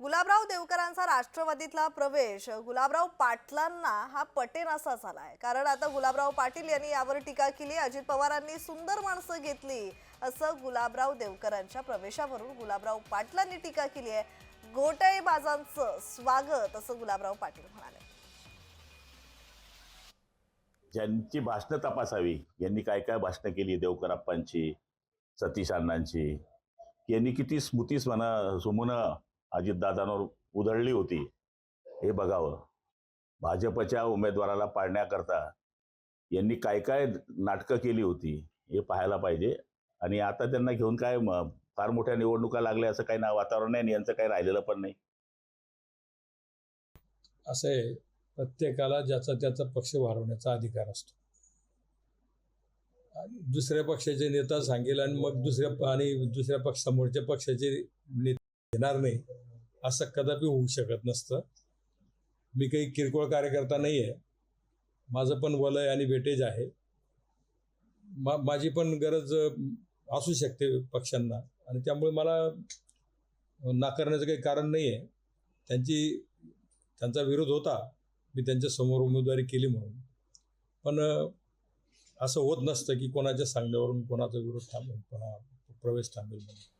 गुलाबराव देवकरांचा राष्ट्रवादीतला प्रवेश गुलाबराव पाटलांना हा पटेनासा झालाय. कारण आता गुलाबराव पाटील यांनी यावर टीका केली अजित पवारांनी सुंदर माणसं घेतली असं गुलाबराव देवकरांच्या प्रवेशावरून गुलाबराव पाटलांनी टीका केली आहे. घोटाळेबाजांचं स्वागत असं गुलाबराव पाटील म्हणाले. ज्यांची भाषणं तपासावी यांनी काय काय भाषणं केली देवकराप्पांची सतीश अण्णांची? यांनी किती स्मृतीस म्हणा सुमनं अजितदादांवर उधळली होती. हे बघावं. भाजपच्या उमेदवाराला पाडण्याकरता यांनी काय काय नाटकं केली होती हे पाहायला पाहिजे. आणि आता त्यांना घेऊन काय फार मोठ्या निवडणुका लागल्या असं काही ना वातावरण नाही आणि यांचं काही राहिलेलं पण नाही. असं आहे. प्रत्येकाला ज्याचा त्याचा पक्ष वाढवण्याचा अधिकार असतो. आणि दुसऱ्या पक्षाचे नेता सांगेल आणि मग दुसऱ्या आणि दुसऱ्या पक्ष समोरच्या पक्षाचे नेते घेणार नाही. असं कदापि होऊ शकत नसतं. मी काही किरकोळ कार्यकर्ता नाही आहे माझं पण वलय आणि वेटेज आहे. मा माझी पण गरज असू शकते पक्षांना आणि त्यामुळे मला नाकारण्याचं काही कारण नाही आहे त्यांची त्यांचा विरोध होता. मी त्यांच्यासमोर उमेदवारी केली म्हणून. पण असं होत नसतं की कोणाच्या सांगण्यावरून कोणाचा विरोध थांबेल प्रवेश थांबेल म्हणून.